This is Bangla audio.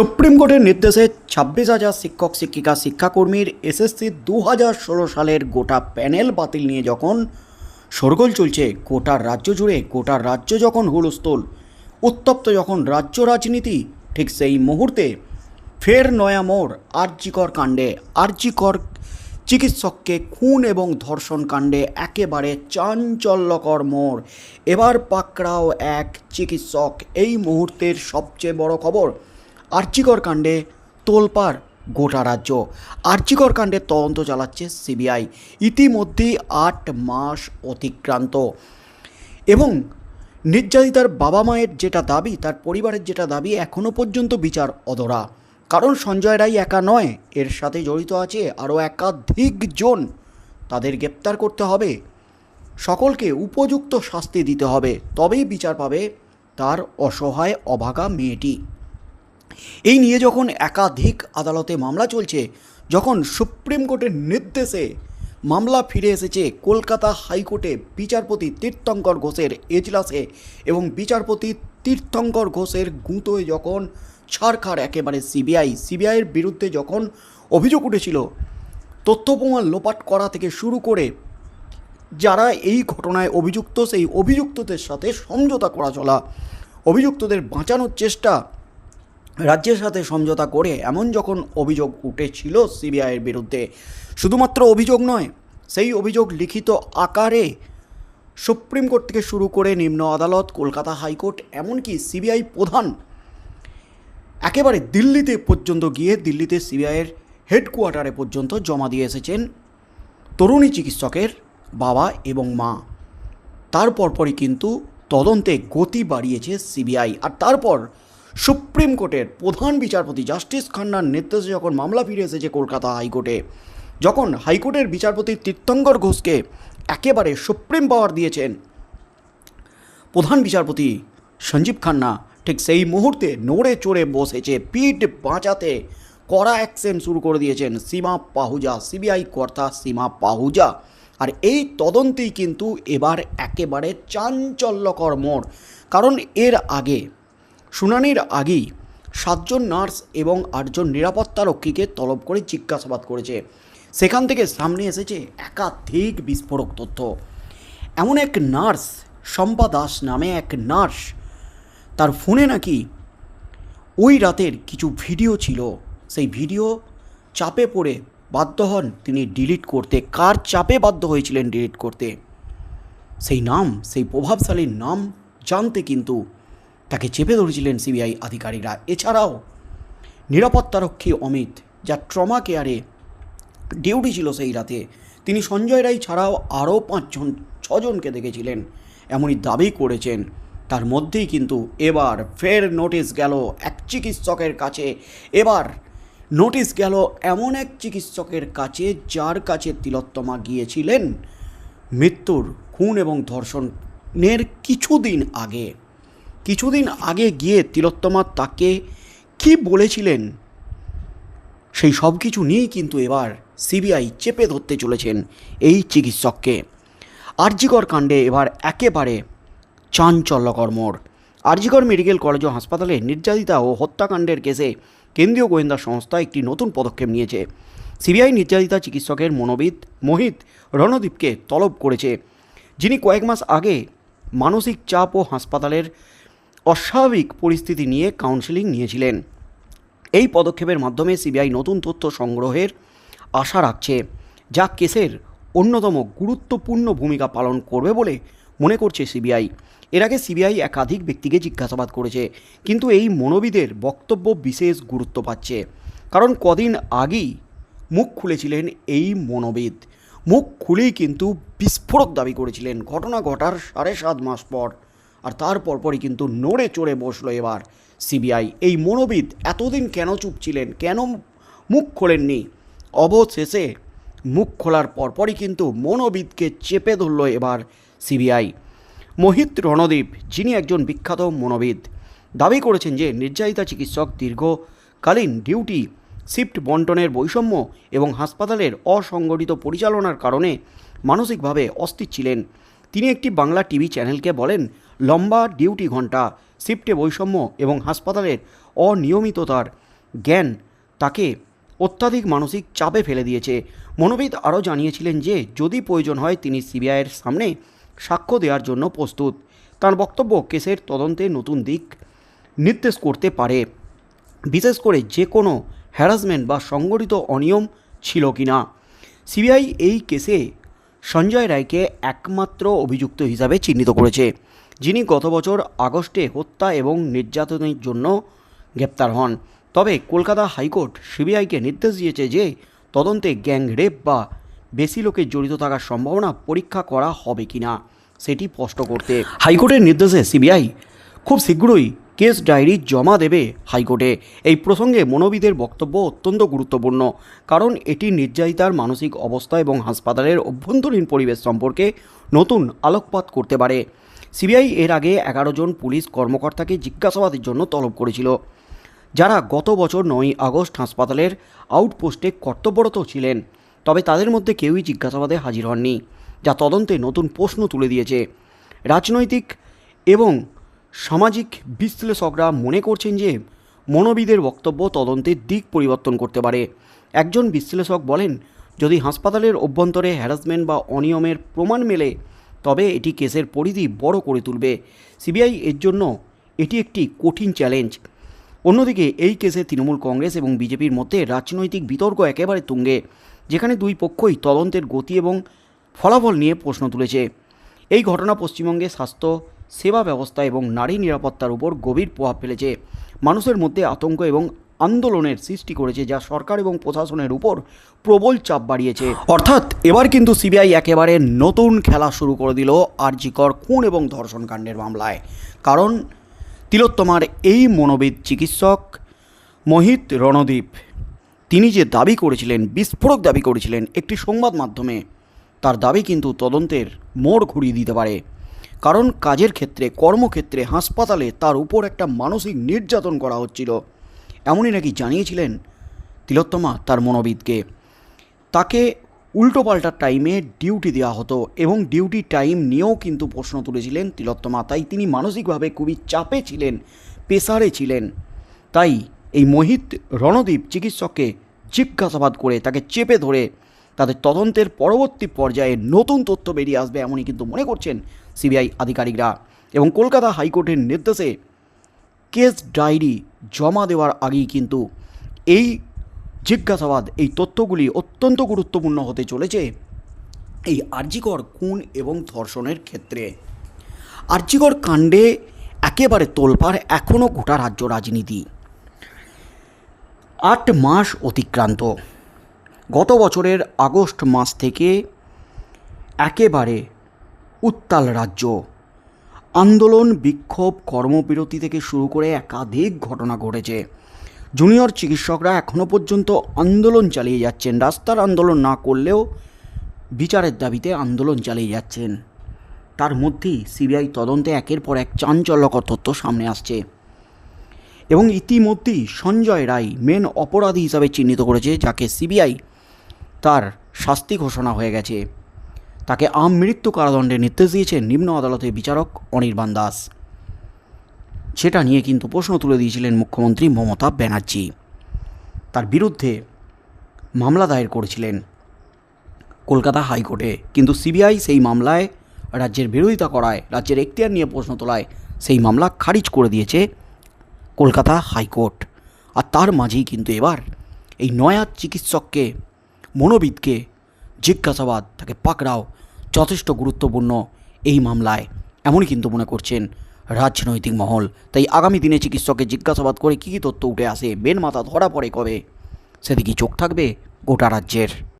সুপ্রিম কোর্টের নির্দেশে ছাব্বিশ হাজার শিক্ষক, শিক্ষিকা, শিক্ষাকর্মীর এসএসসি দু হাজার ষোলো সালের গোটা প্যানেল বাতিল নিয়ে যখন সরগোল চলছে, গোটা রাজ্য জুড়ে, গোটা রাজ্য যখন হুলস্থুল, উত্তপ্ত যখন রাজ্য রাজনীতি, ঠিক সেই মুহূর্তে ফের নয়া মোড়, আরজিকর কাণ্ডে, আরজিকর চিকিৎসককে খুন এবং ধর্ষণ কাণ্ডে একেবারে চাঞ্চল্যকর মোড়। এবার পাকড়াও এক চিকিৎসক, এই মুহূর্তের সবচেয়ে বড় খবর আর্চিকর কাণ্ডে তোলপাড় গোটা রাজ্য। আর্চিকর কাণ্ডের তদন্ত চালাচ্ছে সিবিআই। ইতিমধ্যেই আট মাস অতিক্রান্ত। এবং নির্যাতিতার বাবা মায়ের যেটা দাবি, তার পরিবারের যেটা দাবি এখনও পর্যন্ত বিচার অধরা। কারণ সঞ্জয় রায় একা নয়, এর সাথে জড়িত আছে আরও একাধিক জন। তাদের গ্রেপ্তার করতে হবে। সকলকে উপযুক্ত শাস্তি দিতে হবে। তবেই বিচার পাবে তার অসহায় অভাগা মেয়েটি। এই নিয়ে যখন একাধিক আদালতে মামলা চলছে, যখন সুপ্রিম কোর্টের নির্দেশে মামলা ফিরে এসেছে, কলকাতা হাইকোর্টে বিচারপতি তীর্থঙ্কর ঘোষের এজলাসে এবং বিচারপতি তীর্থঙ্কর ঘোষের গুঁতোয় যখন ছাড়খাড় একেবারে সিবিআই, সিবিআইয়ের বিরুদ্ধে যখন অভিযোগ উঠেছিল, তথ্য প্রমাণ লোপাট করা থেকে শুরু করে যারা এই ঘটনায় অভিযুক্ত, সেই অভিযুক্তদের সাথে সমঝোতা করা চলা, অভিযুক্তদের বাঁচানোর চেষ্টা রাজ্যের সাথে সমঝোতা করে এমন যখন অভিযোগ উঠেছিল সিবিআইয়ের বিরুদ্ধে, শুধুমাত্র অভিযোগ নয়, সেই অভিযোগ লিখিত আকারে সুপ্রিম কোর্ট থেকে শুরু করে নিম্ন আদালত, কলকাতা হাইকোর্ট, এমনকি সিবিআই প্রধান একেবারে দিল্লিতে পর্যন্ত গিয়ে দিল্লিতে সিবিআইয়ের হেডকোয়ার্টারে পর্যন্ত জমা দিয়ে এসেছেন তরুণী চিকিৎসকের বাবা এবং মা। তারপর পরই কিন্তু তদন্তে গতি বাড়িয়েছে সিবিআই। আর তারপর সুপ্রিম কোর্টের প্রধান বিচারপতি জাস্টিস খান্নার নির্দেশে যখন মামলা ফিরে এসেছে কলকাতা হাইকোর্টে, যখন হাইকোর্টের বিচারপতি তীর্থঙ্কর ঘোষকে একেবারে সুপ্রিম পাওয়ার দিয়েছেন প্রধান বিচারপতি সঞ্জীব খান্না, ঠিক সেই মুহূর্তে নড়ে চড়ে বসেছে, পিঠ বাঁচাতে কড়া অ্যাকশন শুরু করে দিয়েছেন সীমা পাহুজা, সিবিআই কর্তা সীমা পাহুজা। আর এই তদন্তেই কিন্তু এবার একেবারে চাঞ্চল্যকর মোড়, কারণ এর আগে শুনানির আগেই সাতজন নার্স এবং আটজন নিরাপত্তারক্ষীকে তলব করে জিজ্ঞাসাবাদ করেছে। সেখান থেকে সামনে এসেছে একাধিক বিস্ফোরক তথ্য। এমন এক নার্স, শম্পা দাস নামে এক নার্স, তার ফোনে নাকি ওই রাতের কিছু ভিডিও ছিল। সেই ভিডিও চাপে পড়ে বাধ্য হন তিনি ডিলিট করতে। কার চাপে বাধ্য হয়েছিলেন ডিলিট করতে? সেই নাম, সেই প্রভাবশালীর নাম জানতে কিন্তু তাকে চেপে ধরেছিলেন সিবিআই আধিকারিকরা। এছাড়াও নিরাপত্তারক্ষী অমিত যা ট্রমা কেয়ারে ডিউটি ছিল সেই রাতে, তিনি সঞ্জয় রায় ছাড়াও আরও পাঁচজন, ছজনকে দেখেছিলেন। এমনই দাবি করেছেন। তার মধ্যেই কিন্তু এবার ফের নোটিশ গেল এক চিকিৎসকের কাছে। এবার নোটিশ গেল এমন এক চিকিৎসকের কাছে, যার কাছে তিলোত্তমা গিয়েছিলেন মৃত্যুর খুন এবং ধর্ষণের কিছুদিন আগে। কিছুদিন আগে গিয়ে তিলোত্তমা তাকে কি বলেছিলেন? সেই সব কিছু নিয়েই কিন্তু এবার সিবিআই চেপে ধরতে চলেছেন এই চিকিৎসককে। আরজিকর কাণ্ডে এবার একেবারে চাঞ্চল্যকর মোড়। আরজিকর মেডিকেল কলেজ ও হাসপাতালে নির্যাতিতা ও হত্যাকাণ্ডের কেসে কেন্দ্রীয় গোয়েন্দা সংস্থা একটি নতুন পদক্ষেপ নিয়েছে। সিবিআই নির্যাতিতা চিকিৎসকের মনোবিদ মোহিত রণদীপকে তলব করেছে। যিনি কয়েক মাস আগে মানসিক চাপ ও হাসপাতালের অস্বাভাবিক পরিস্থিতি নিয়ে কাউন্সেলিং নিয়েছিলেন। এই পদক্ষেপের মাধ্যমে সিবিআই নতুন তথ্য সংগ্রহের আশা রাখছে, যা কেসের অন্যতম গুরুত্বপূর্ণ ভূমিকা পালন করবে বলে মনে করছে সিবিআই এর আগে সিবিআই একাধিক ব্যক্তিকে জিজ্ঞাসাবাদ করেছে, কিন্তু এই মনোবিদের বক্তব্য বিশেষ গুরুত্ব পাচ্ছে, কারণ কদিন আগেই মুখ খুলেছিলেন এই মনোবিদ। মুখ খুলেই কিন্তু বিস্ফোরক দাবি করেছিলেন। ঘটনা ঘটার সাড়ে সাত মাস পর আর তার পরপরই কিন্তু নড়ে চড়ে বসল এবার সিবিআই। এই মনোবিদ এতদিন কেন চুপ ছিলেন? কেন মুখ খোলেননি? অবশেষে মুখ খোলার পরপরই কিন্তু মনোবিদকে চেপে ধরল এবার সিবিআই। মোহিত রণদীপ, যিনি একজন বিখ্যাত মনোবিদ, দাবি করেছেন যে নির্যাতিতা চিকিৎসক দীর্ঘকালীন ডিউটি, শিফট বন্টনের বৈষম্য এবং হাসপাতালের অসংগঠিত পরিচালনার কারণে মানসিকভাবে অস্থির ছিলেন। তিনি একটি বাংলা টিভি চ্যানেলকে বলেন, লম্বা ডিউটি ঘণ্টা শিফটে বৈষম্য এবং হাসপাতালের অনিয়মিততার জ্ঞান তাকে অত্যাধিক মানসিক চাপে ফেলে দিয়েছে। মনোবিদ আরও জানিয়েছিলেন যে, যদি প্রয়োজন হয় তিনি সিবিআইয়ের সামনে সাক্ষ্য দেওয়ার জন্য প্রস্তুত। তার বক্তব্য কেসের তদন্তে নতুন দিক নির্দেশ করতে পারে। বিশেষ করে যে কোনো হ্যারাসমেন্ট বা সংগঠিত অনিয়ম ছিল কি না সিবিআই এই কেসে সঞ্জয় রায়কে একমাত্র অভিযুক্ত হিসাবে চিহ্নিত করেছে, যিনি গত বছর আগস্টে হত্যা এবং নির্যাতনের জন্য গ্রেপ্তার হন। তবে কলকাতা হাইকোর্ট সিবিআইকে নির্দেশ দিয়েছে যে তদন্তে গ্যাং রেপ বা বেশি লোকের জড়িত থাকার সম্ভাবনা পরীক্ষা করা হবে কিনা, সেটি স্পষ্ট করতে। হাইকোর্টের নির্দেশে সিবিআই খুব শীঘ্রই কেস ডায়েরি জমা দেবে হাইকোর্টে। এই প্রসঙ্গে মনোবিদের বক্তব্য অত্যন্ত গুরুত্বপূর্ণ, কারণ এটি নির্যাতিতার মানসিক অবস্থা এবং হাসপাতালের অভ্যন্তরীণ পরিবেশ সম্পর্কে নতুন আলোকপাত করতে পারে। সিবিআই এর আগে এগারো জন পুলিশ কর্মকর্তাকে জিজ্ঞাসাবাদের জন্য তলব করেছিল, যারা গত বছর নয়ই আগস্ট হাসপাতালের আউটপোস্টে কর্তব্যরত ছিলেন, তবে তাদের মধ্যে কেউই জিজ্ঞাসাবাদে হাজির হননি, যা তদন্তে নতুন প্রশ্ন তুলে দিয়েছে। রাজনৈতিক এবং সামাজিক বিশ্লেষকরা মনে করছেন যে মনোবিদের বক্তব্য তদন্তের দিক পরিবর্তন করতে পারে। একজন বিশ্লেষক বলেন, যদি হাসপাতালের অভ্যন্তরে হ্যারাসমেন্ট বা অনিয়মের প্রমাণ মেলে, তবে এটি কেসের পরিধি বড় করে তুলবে। সিবিআই এর জন্য এটি একটি কঠিন চ্যালেঞ্জ। অন্যদিকে, এই কেসে তৃণমূল কংগ্রেস এবং বিজেপির মধ্যে রাজনৈতিক বিতর্ক একেবারে তুঙ্গে, যেখানে দুই পক্ষই তদন্তের গতি এবং ফলাফল নিয়ে প্রশ্ন তুলেছে। এই ঘটনা পশ্চিমবঙ্গে স্বাস্থ্য সেবা ব্যবস্থা এবং নারী নিরাপত্তার উপর গভীর প্রভাব ফেলেছে। মানুষের মধ্যে আতঙ্ক এবং আন্দোলনের সৃষ্টি করেছে যা সরকার এবং প্রশাসনের উপর প্রবল চাপ বাড়িয়েছে। অর্থাৎ এবার কিন্তু সিবিআই একেবারে নতুন খেলা শুরু করে দিল আরজিকর খুন এবং ধর্ষণ কাণ্ডের মামলায়। কারণ তিলোত্তমার এই মনোবিদ চিকিৎসক মোহিত রণদীপ, তিনি যে দাবি করেছিলেন, বিস্ফোরক দাবি করেছিলেন একটি সংবাদ মাধ্যমে, তার দাবি কিন্তু তদন্তের মোড় ঘুরিয়ে দিতে পারে। কারণ কাজের ক্ষেত্রে, কর্মক্ষেত্রে, হাসপাতালে তার উপর একটা মানসিক নির্যাতন করা হচ্ছিল। এমনই নাকি জানিয়েছিলেন তিলোত্তমা তার মনোবিদকে। তাকে উল্টোপাল্টা টাইমে ডিউটি দেওয়া হতো এবং ডিউটি টাইম নিয়েও কিন্তু প্রশ্ন তুলেছিলেন তিলোত্তমা। তাই তিনি মানসিকভাবে খুবই চাপে ছিলেন, পেশারে ছিলেন। তাই এই মোহিত রণদীপ চিকিৎসককে জিজ্ঞাসাবাদ করে তাকে চেপে ধরে তাদের তদন্তের পরবর্তী পর্যায়ে নতুন তথ্য বেরিয়ে আসবে এমনই কিন্তু মনে করছেন সিবিআই আধিকারিকরা এবং কলকাতা হাইকোর্টের নির্দেশে কেস ডায়েরি জমা দেওয়ার আগেই কিন্তু এই জিজ্ঞাসাবাদ, এই তথ্যগুলি অত্যন্ত গুরুত্বপূর্ণ হতে চলেছে এই আর্জিকর খুন এবং ধর্ষণের ক্ষেত্রে। আর্জিকর কাণ্ডে একেবারে তোলপাড় এখনও গোটা রাজ্য রাজনীতি। আট মাস অতিক্রান্ত। গত বছরের আগস্ট মাস থেকে একেবারে উত্তাল রাজ্য। আন্দোলন, বিক্ষোভ, কর্মবিরতি থেকে শুরু করে একাধিক ঘটনা ঘটেছে। জুনিয়র চিকিৎসকরা এখনও পর্যন্ত আন্দোলন চালিয়ে যাচ্ছেন। রাস্তার আন্দোলন না করলেও বিচারের দাবিতে আন্দোলন চালিয়ে যাচ্ছেন। তার মধ্যেই সিবিআই তদন্তে একের পর এক চাঞ্চল্যকর তথ্য সামনে আসছে। এবং ইতিমধ্যেই সঞ্জয় রায় মেন অপরাধী হিসাবে চিহ্নিত করেছে, যাকে সিবিআই তার শাস্তি ঘোষণা হয়ে গেছে। তাকে আমৃত্যু কারাদণ্ডের নির্দেশ দিয়েছেন নিম্ন আদালতের বিচারক অনির্বাণ দাস। সেটা নিয়ে কিন্তু প্রশ্ন তুলে দিয়েছিলেন মুখ্যমন্ত্রী মমতা ব্যানার্জি। তার বিরুদ্ধে মামলা দায়ের করেছিলেন কলকাতা হাইকোর্টে। কিন্তু সিবিআই সেই মামলায় রাজ্যের বিরোধিতা করায়, রাজ্যের এখতিয়ার নিয়ে প্রশ্ন তোলায় সেই মামলা খারিজ করে দিয়েছে কলকাতা হাইকোর্ট। আর তার মাঝেই কিন্তু এবার এই নয়া চিকিৎসককে, মনোবিদকে জিজ্ঞাসাবাদ, তাকে পাকড়াও যথেষ্ট গুরুত্বপূর্ণ এই মামলায়। এমনই কিন্তু মনে করছেন রাজনৈতিক মহল। তাই আগামী দিনে চিকিৎসকের জিজ্ঞাসাবাদ করে কী কী তথ্য উঠে আসে মেন মাথা ধরা পড়ে কবে? সেদিকে চোখ থাকবে গোটা রাজ্যের।